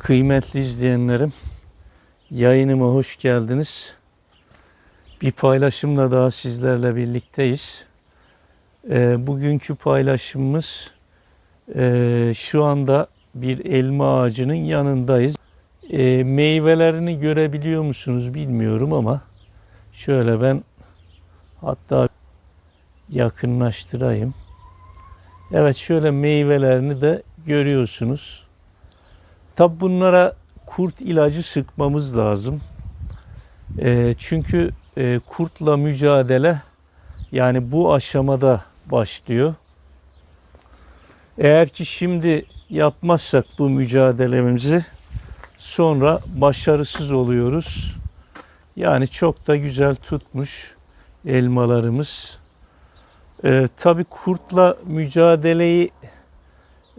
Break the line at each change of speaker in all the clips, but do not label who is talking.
Kıymetli izleyenlerim, yayınıma hoş geldiniz. Bir paylaşımla daha sizlerle birlikteyiz. Ee, bugünkü paylaşımımız e, şu anda bir elma ağacının yanındayız. E, meyvelerini görebiliyor musunuz bilmiyorum ama şöyle ben hatta yakınlaştırayım. Evet şöyle meyvelerini de görüyorsunuz. Tabi bunlara kurt ilacı sıkmamız lazım. E, çünkü e, kurtla mücadele yani bu aşamada başlıyor. Eğer ki şimdi yapmazsak bu mücadelemizi sonra başarısız oluyoruz. Yani çok da güzel tutmuş elmalarımız. E, Tabi kurtla mücadeleyi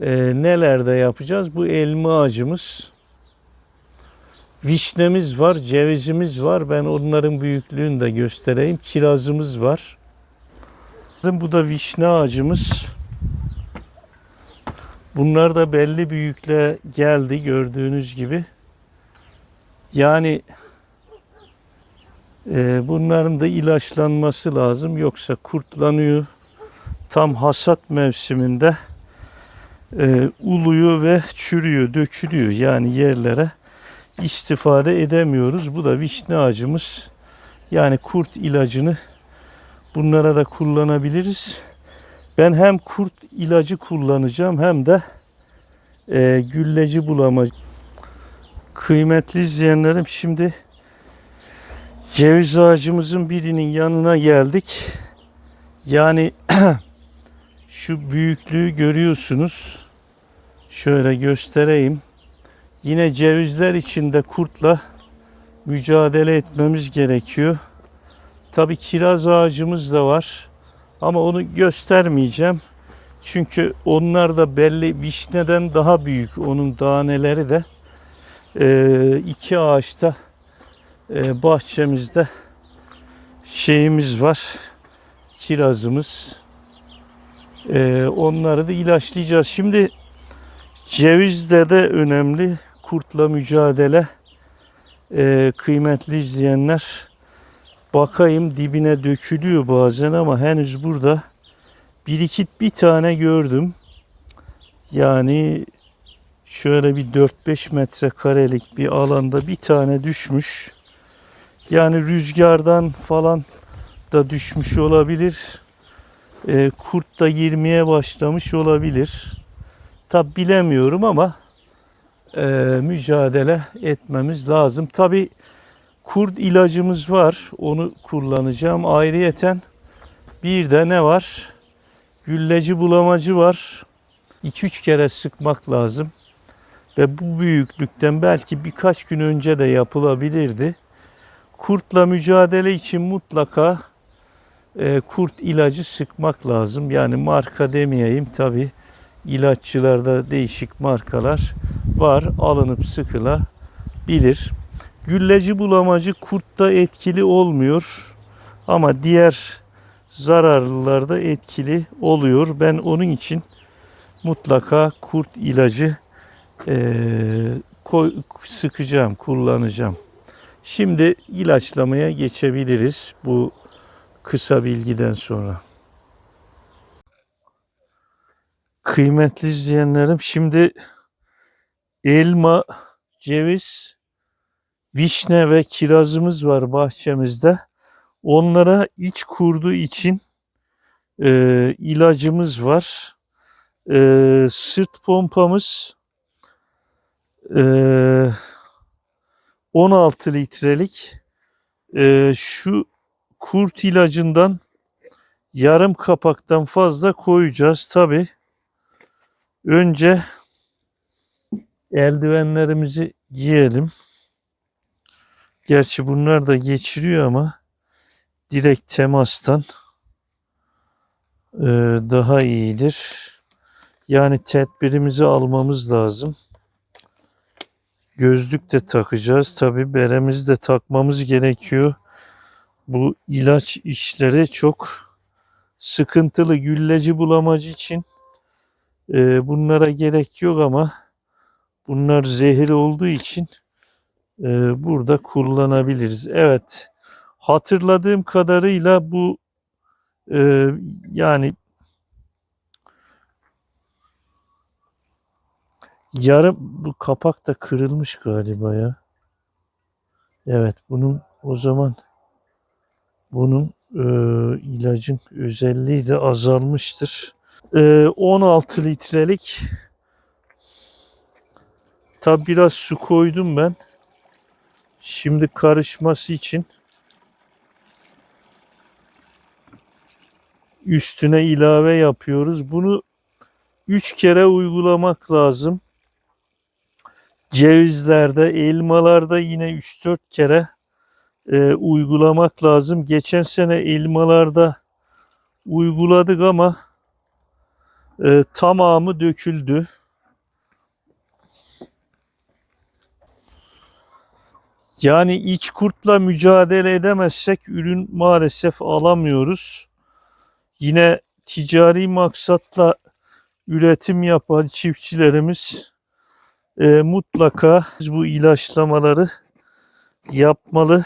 e, nelerde yapacağız? Bu elma ağacımız. Vişnemiz var, cevizimiz var. Ben onların büyüklüğünü de göstereyim. Kirazımız var. Bu da vişne ağacımız. Bunlar da belli büyüklüğe geldi gördüğünüz gibi. Yani e, bunların da ilaçlanması lazım. Yoksa kurtlanıyor. Tam hasat mevsiminde e, uluyor ve çürüyor, dökülüyor. Yani yerlere istifade edemiyoruz. Bu da vişne ağacımız. Yani kurt ilacını bunlara da kullanabiliriz. Ben hem kurt ilacı kullanacağım hem de e, gülleci bulamacı. Kıymetli izleyenlerim şimdi ceviz ağacımızın birinin yanına geldik. Yani şu büyüklüğü görüyorsunuz. Şöyle göstereyim. Yine cevizler içinde kurtla mücadele etmemiz gerekiyor. Tabi kiraz ağacımız da var. Ama onu göstermeyeceğim. Çünkü onlar da belli vişneden daha büyük. Onun taneleri de e, iki ağaçta e, bahçemizde şeyimiz var. Kirazımız. E, onları da ilaçlayacağız. Şimdi cevizde de önemli. Kurtla mücadele. E, kıymetli izleyenler. Bakayım dibine dökülüyor bazen ama henüz burada bir iki bir tane gördüm. Yani şöyle bir 4-5 metrekarelik bir alanda bir tane düşmüş. Yani rüzgardan falan da düşmüş olabilir. E, kurt da girmeye başlamış olabilir. Tabi bilemiyorum ama e, mücadele etmemiz lazım. Tabi kurt ilacımız var. Onu kullanacağım. Ayrıyeten bir de ne var? Gülleci bulamacı var. 2-3 kere sıkmak lazım. Ve bu büyüklükten belki birkaç gün önce de yapılabilirdi. Kurtla mücadele için mutlaka e, kurt ilacı sıkmak lazım. Yani marka demeyeyim tabi ilaççılarda değişik markalar var. Alınıp sıkılabilir. Gülleci bulamacı kurtta etkili olmuyor. Ama diğer zararlılarda etkili oluyor. Ben onun için mutlaka kurt ilacı eee, koy, sıkacağım, kullanacağım. Şimdi ilaçlamaya geçebiliriz bu kısa bilgiden sonra. Kıymetli izleyenlerim şimdi elma, ceviz, vişne ve kirazımız var bahçemizde. Onlara iç kurdu için e, ilacımız var. E, sırt pompamız e, 16 litrelik e, şu kurt ilacından yarım kapaktan fazla koyacağız tabi. Önce eldivenlerimizi giyelim. Gerçi bunlar da geçiriyor ama direkt temastan e, daha iyidir. Yani tedbirimizi almamız lazım. Gözlük de takacağız. Tabi beremizi de takmamız gerekiyor. Bu ilaç işleri çok sıkıntılı. Gülleci bulamacı için e, bunlara gerek yok ama Bunlar zehir olduğu için e, burada kullanabiliriz. Evet. Hatırladığım kadarıyla bu e, yani yarım bu kapak da kırılmış galiba ya. Evet bunun o zaman bunun e, ilacın özelliği de azalmıştır. E, 16 litrelik tabi biraz su koydum ben. Şimdi karışması için üstüne ilave yapıyoruz. Bunu 3 kere uygulamak lazım. Cevizlerde, elmalarda yine 3-4 kere e, uygulamak lazım. Geçen sene elmalarda uyguladık ama e, tamamı döküldü. Yani iç kurtla mücadele edemezsek ürün maalesef alamıyoruz. Yine ticari maksatla üretim yapan çiftçilerimiz e, mutlaka bu ilaçlamaları yapmalı.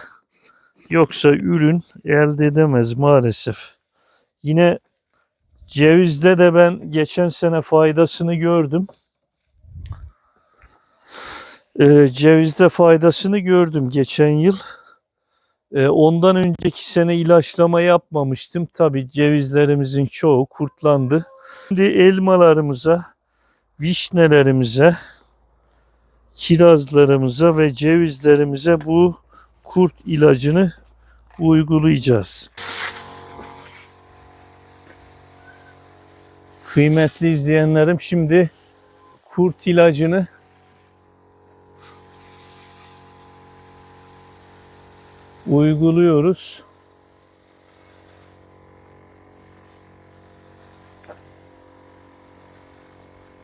Yoksa ürün elde edemez maalesef. Yine cevizde de ben geçen sene faydasını gördüm. Ee, cevizde faydasını gördüm geçen yıl. Ee, ondan önceki sene ilaçlama yapmamıştım. Tabi cevizlerimizin çoğu kurtlandı. Şimdi elmalarımıza, vişnelerimize, kirazlarımıza ve cevizlerimize bu kurt ilacını uygulayacağız. Kıymetli izleyenlerim şimdi kurt ilacını uyguluyoruz.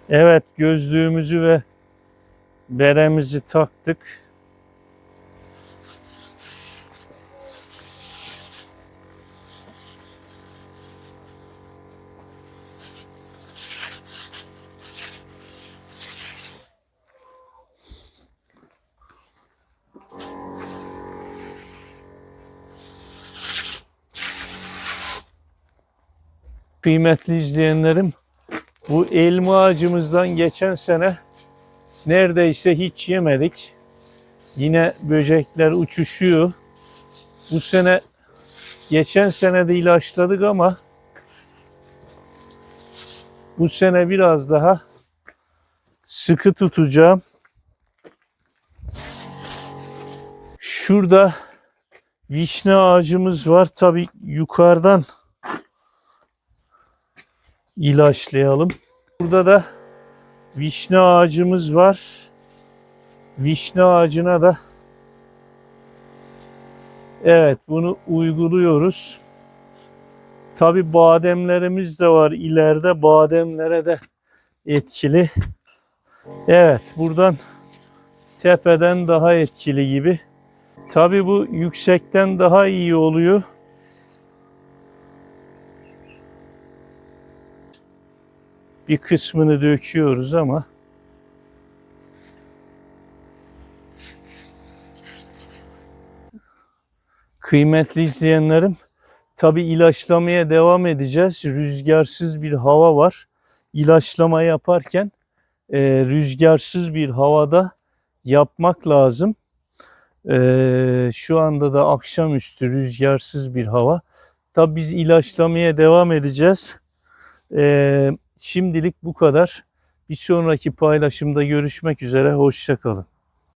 Evet gözlüğümüzü ve beremizi taktık. Kıymetli izleyenlerim, bu elma ağacımızdan geçen sene neredeyse hiç yemedik. Yine böcekler uçuşuyor. Bu sene geçen sene de ilaçladık ama bu sene biraz daha sıkı tutacağım. Şurada vişne ağacımız var. Tabi yukarıdan ilaçlayalım. Burada da vişne ağacımız var. Vişne ağacına da evet bunu uyguluyoruz. Tabi bademlerimiz de var ileride bademlere de etkili. Evet buradan tepeden daha etkili gibi. Tabi bu yüksekten daha iyi oluyor. Bir kısmını döküyoruz ama kıymetli izleyenlerim tabi ilaçlamaya devam edeceğiz. Rüzgarsız bir hava var. İlaçlama yaparken e, rüzgarsız bir havada yapmak lazım. E, şu anda da akşamüstü rüzgarsız bir hava. Tabi biz ilaçlamaya devam edeceğiz. Ee, Şimdilik bu kadar. Bir sonraki paylaşımda görüşmek üzere. Hoşçakalın.